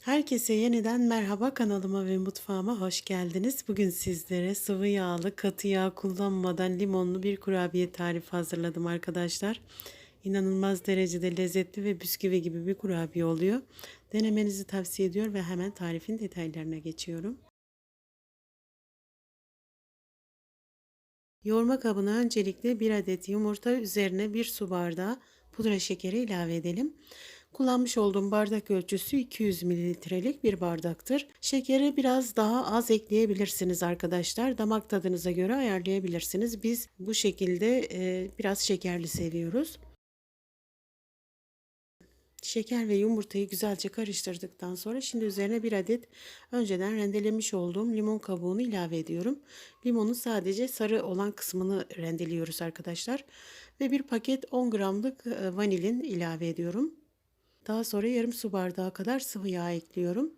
Herkese yeniden merhaba kanalıma ve mutfağıma hoş geldiniz. Bugün sizlere sıvı yağlı, katı yağ kullanmadan limonlu bir kurabiye tarifi hazırladım arkadaşlar. İnanılmaz derecede lezzetli ve bisküvi gibi bir kurabiye oluyor. Denemenizi tavsiye ediyor ve hemen tarifin detaylarına geçiyorum. Yoğurma kabına öncelikle bir adet yumurta üzerine bir su bardağı pudra şekeri ilave edelim. Kullanmış olduğum bardak ölçüsü 200 mililitrelik bir bardaktır. Şekeri biraz daha az ekleyebilirsiniz arkadaşlar. Damak tadınıza göre ayarlayabilirsiniz. Biz bu şekilde e, biraz şekerli seviyoruz. Şeker ve yumurtayı güzelce karıştırdıktan sonra şimdi üzerine bir adet önceden rendelemiş olduğum limon kabuğunu ilave ediyorum. Limonun sadece sarı olan kısmını rendeliyoruz arkadaşlar. Ve bir paket 10 gramlık vanilin ilave ediyorum. Daha sonra yarım su bardağı kadar sıvı yağ ekliyorum.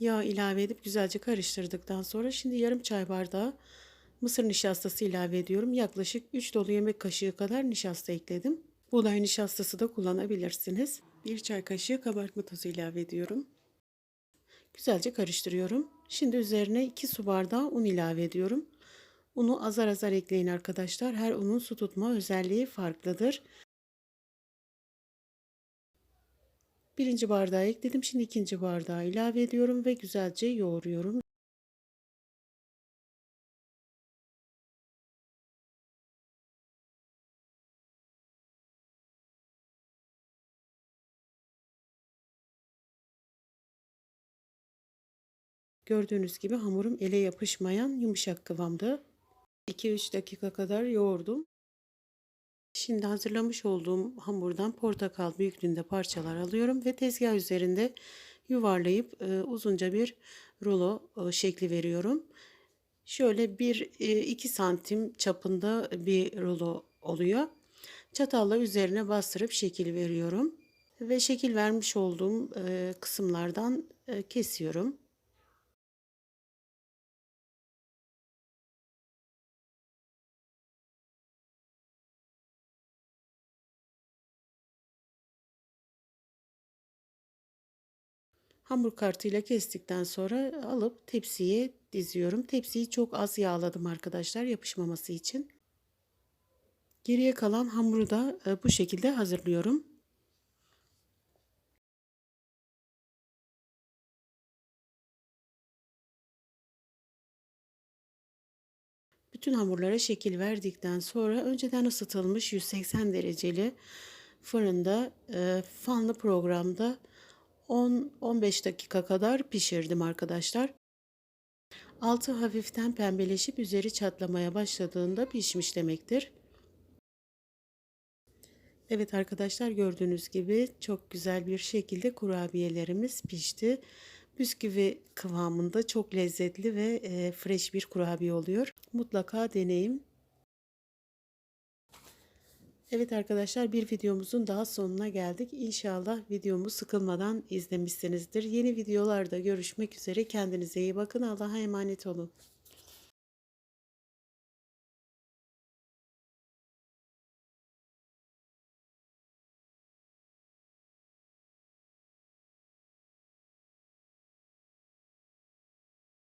Yağ ilave edip güzelce karıştırdıktan sonra şimdi yarım çay bardağı mısır nişastası ilave ediyorum. Yaklaşık 3 dolu yemek kaşığı kadar nişasta ekledim. Buğday nişastası da kullanabilirsiniz. 1 çay kaşığı kabartma tozu ilave ediyorum. Güzelce karıştırıyorum. Şimdi üzerine 2 su bardağı un ilave ediyorum. Unu azar azar ekleyin arkadaşlar. Her unun su tutma özelliği farklıdır. Birinci bardağı ekledim. Şimdi ikinci bardağı ilave ediyorum ve güzelce yoğuruyorum. Gördüğünüz gibi hamurum ele yapışmayan yumuşak kıvamda. 2-3 dakika kadar yoğurdum. Şimdi hazırlamış olduğum hamurdan portakal büyüklüğünde parçalar alıyorum ve tezgah üzerinde yuvarlayıp e, uzunca bir rulo e, şekli veriyorum. Şöyle 1-2 e, santim çapında bir rulo oluyor. Çatalla üzerine bastırıp şekil veriyorum ve şekil vermiş olduğum e, kısımlardan e, kesiyorum. Hamur kartıyla kestikten sonra alıp tepsiye diziyorum. Tepsiyi çok az yağladım arkadaşlar yapışmaması için. Geriye kalan hamuru da e, bu şekilde hazırlıyorum. Bütün hamurlara şekil verdikten sonra önceden ısıtılmış 180 dereceli fırında e, fanlı programda 10-15 dakika kadar pişirdim arkadaşlar. Altı hafiften pembeleşip üzeri çatlamaya başladığında pişmiş demektir. Evet arkadaşlar gördüğünüz gibi çok güzel bir şekilde kurabiyelerimiz pişti. Bisküvi kıvamında çok lezzetli ve e, fresh bir kurabiye oluyor. Mutlaka deneyin. Evet arkadaşlar bir videomuzun daha sonuna geldik. İnşallah videomu sıkılmadan izlemişsinizdir. Yeni videolarda görüşmek üzere. Kendinize iyi bakın. Allah'a emanet olun.